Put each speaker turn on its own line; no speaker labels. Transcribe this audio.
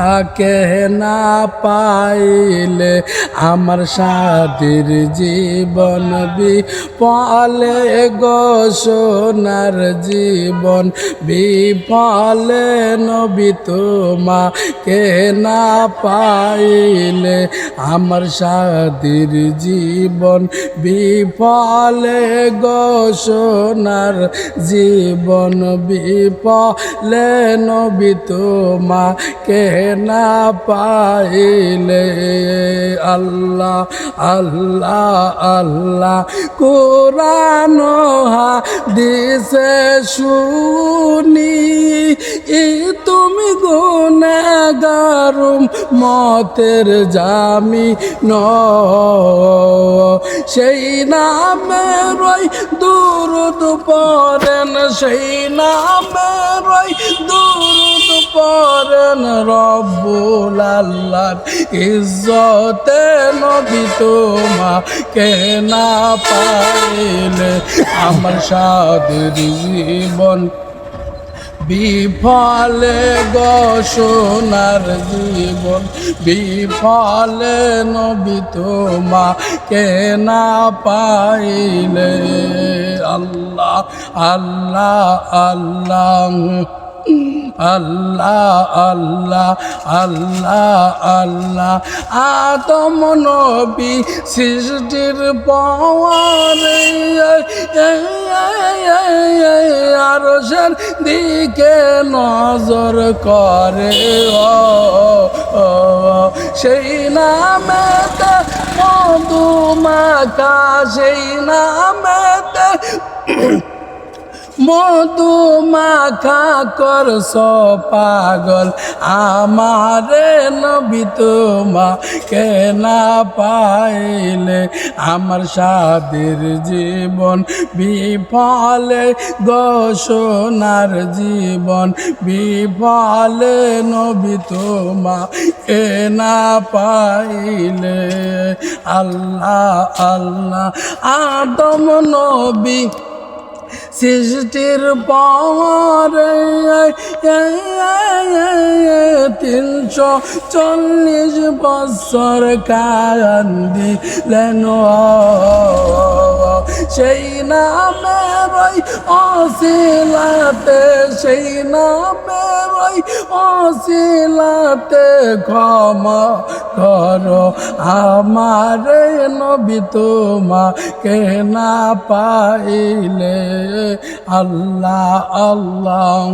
তাকে না পাইলে আমার সাথীর জীবন বিপলে গো সোনার জীবন বিপলে নবী তোমাকে না পাইলে আমার সাথীর জীবন বিফলে গো সোনার জীবন বিফলে নবী তোমাকে না পাইলে আল্লাহ আল্লাহ আল্লাহ। কোরআন দিছে শুনি তুমি গুণাগারুম মতের জামি ন সেই নামে রই দুরুদ পড়েন, সেই নামে রই দুরুদ পড়েন। রব্বুল আল্লাহ ইজ্জতে নবী তোমা কে না পাইলে আমার সাদের জীবন বিফলে গো সোনার জীবন, বিফলে নবী তোমা কে না পাইলে। আল্লাহ আল্লাহ আল্লাহ আল্লাহ আল্লাহ আল্লাহ আল্লাহ। আদম নবী সৃষ্টির পরে আরশের দিকে নজর করে। ও সেই নামেতে মধুমাকা সেই নামেতে মধু মাখা করস পাগল। আমারে নবী তোমা কে না পাইলে আমার সাদের জীবন বিফলে গো সোনার জীবন বিফলে নবী তোমা কে না পাইলে। আল্লাহ আল্লাহ, আদম নবী সৃষ্টির পরে তিনশো চল্লিশ বছর কান্দিলেন সেই নামে রই অশিলাতে সেই নামে রই অশিলাতে ক্ষমা করো আমার নবী তোমাকে না পাইলে আল্লাহ আল্লাহ।